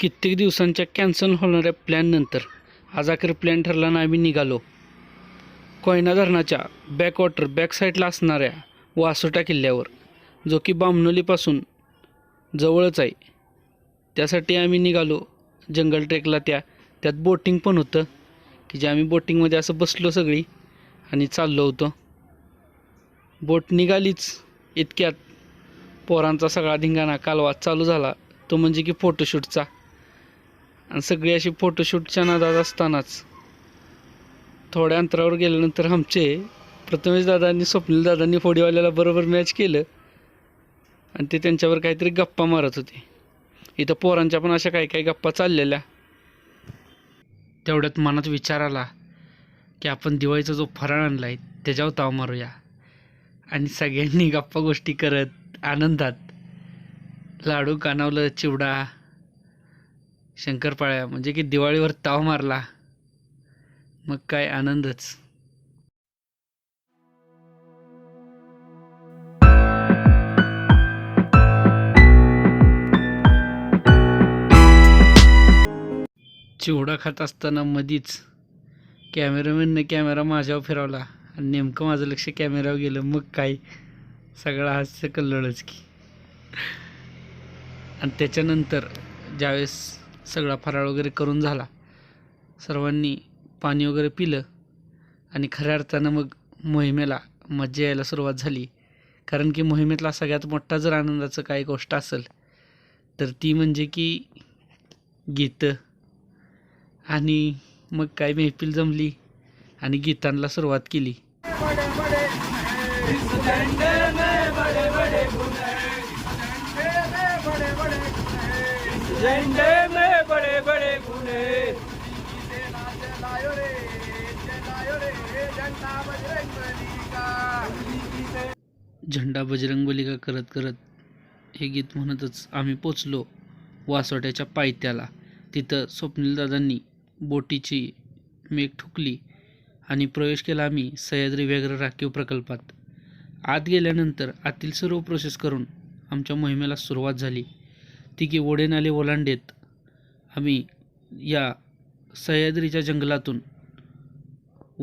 कित्येक दिवसांच्या कॅन्सल होणाऱ्या प्लॅननंतर आज अखेर प्लॅन ठरला ना आम्ही निघालो. कोयना धरणाच्या बॅकवॉटर बॅकसाईडला असणाऱ्या वासोटा किल्ल्यावर जो की बामनोलीपासून जवळच आहे. त्यासाठी आम्ही निघालो जंगल ट्रेकला त्या त्यात बोटिंग पण होतं की जे आम्ही बोटिंगमध्ये असं बसलो सगळी आणि चाललो होतो. बोट निघालीच इतक्यात. पोरांचा सगळा धिंगाणा कालवा चालू झाला. तो म्हणजे की फोटोशूटचा आणि सगळी अशी फोटोशूटच्या नादात असतानाच थोड्या अंतरावर गेल्यानंतर आमचे प्रथमेश दादांनी स्वप्नील दादांनी फोडीवाल्याला बरोबर मॅच केलं. आणि ते त्यांच्यावर काहीतरी गप्पा मारत होते. इथं पोरांच्या पण अशा काही काही गप्पा चाललेल्या. तेवढ्यात मनात विचार आला की आपण दिवाळीचा जो फराळ आणला आहे त्याच्यावर ताव मारूया. आणि सगळ्यांनी गप्पा गोष्टी करत आनंदात लाडू कानावलं चिवडा शंकरपाळ्या म्हणजे की दिवाळीवर ताव मारला मग काय आनंदच. चिवडा खात असताना मधीच कॅमेरामॅनने कॅमेरा माझ्यावर फिरवला आणि नेमकं माझं लक्ष कॅमेऱ्यावर गेलं मग काय? सगळा हास्य कल्लोळच की. आणि त्याच्यानंतर ज्यावेळेस सगळा फराळ वगैरे करून झाला. सर्वांनी पाणी वगैरे पिलं आणि खऱ्या अर्थानं मग मोहिमेला मज्जा यायला सुरुवात झाली. कारण की मोहिमेतला सगळ्यात मोठा जर आनंदाचं काही गोष्ट असेल तर ती म्हणजे की गीतं. आणि मग काय मेहफिल जमली आणि गीतांना सुरुवात केली. झंडे झेंडा बजरंगबली का करत करत हे गीत म्हणतच आम्ही पोचलो वासोट्याच्या पायथ्याला. तिथं स्वप्नीलदादांनी बोटीची मेघ ठुकली आणि प्रवेश केला आम्ही सह्याद्री व्याघ्र राखीव प्रकल्पात. आत गेल्यानंतर आतील सर्व प्रोसेस करून आमच्या मोहिमेला सुरुवात झाली. तिघी की ओढे नाले ओलांडेत आम्ही या सह्याद्रीच्या जंगलातून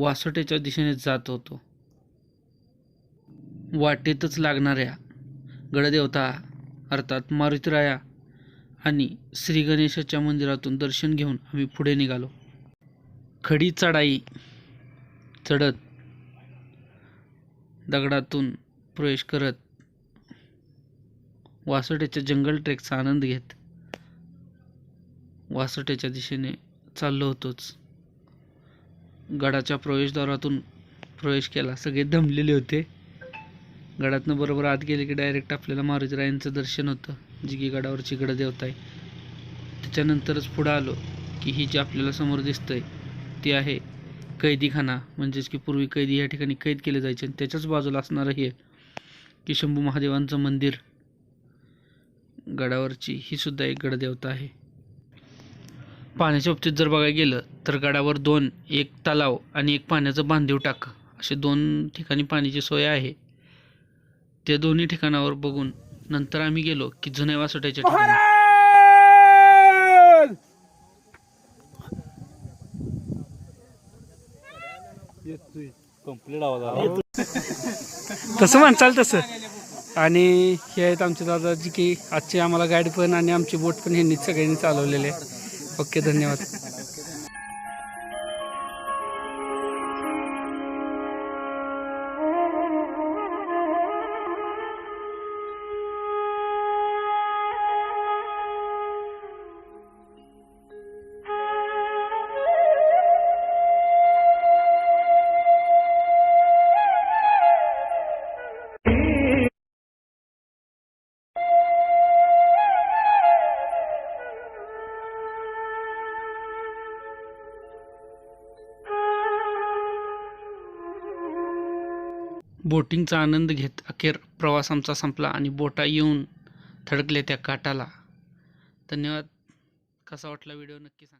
वासोट्याच्या दिशेने जात होतो. वाटेतच लागणाऱ्या गडदेवता अर्थात मारुतीराया आणि श्री गणेशाच्या मंदिरातून दर्शन घेऊन आम्ही पुढे निघालो. खडी चढाई चढत दगडातून प्रवेश करत वासोट्याच्या जंगल ट्रेकचा आनंद घेत वासोट्याच्या दिशेने चाललो होतोच. गडाच्या प्रवेशद्वारातून प्रवेश केला. सगळे दमलेले होते. गडातनं बरोबर आत गेले की डायरेक्ट आपल्याला मारुतीरायांचं दर्शन होतं. जी की गडावरची गडदेवता आहे त्याच्यानंतरच पुढं आलो की ही जी आपल्याला समोर दिसतंय ती आहे कैदीखाना. म्हणजेच की पूर्वी कैदी या ठिकाणी कैद केले जायचे आणि त्याच्याच बाजूला असणारं हे की शंभू महादेवांचं मंदिर गडावरची ही सुद्धा एक गडदेवता आहे. पाण्याच्या बाबतीत जर बघायला गेलं तर गडावर दोन एक तलाव आणि एक पाण्याचं बांधीव टाक. असे दोन ठिकाणी पाण्याची सोय आहे. त्या दोन्ही ठिकाणावर बघून नंतर आम्ही गेलो की जुन्या वासोट्याच्या ठिकाणी कंप्लीट आवाज तसं म्हणचाल तसं. आणि हे आहेत आमचे दादाजी की आजचे आम्हाला गाईड पण आणि आमची बोट पण ह्यांनी सगळ्यांनी चालवलेले. आहे ओके धन्यवाद. बोटिंगचा आनंद घेत अखेर प्रवास आमचा संपला आणि बोटा येऊन थडकल्या त्या काटाला. धन्यवाद. कसा वाटला व्हिडिओ नक्की सांगा.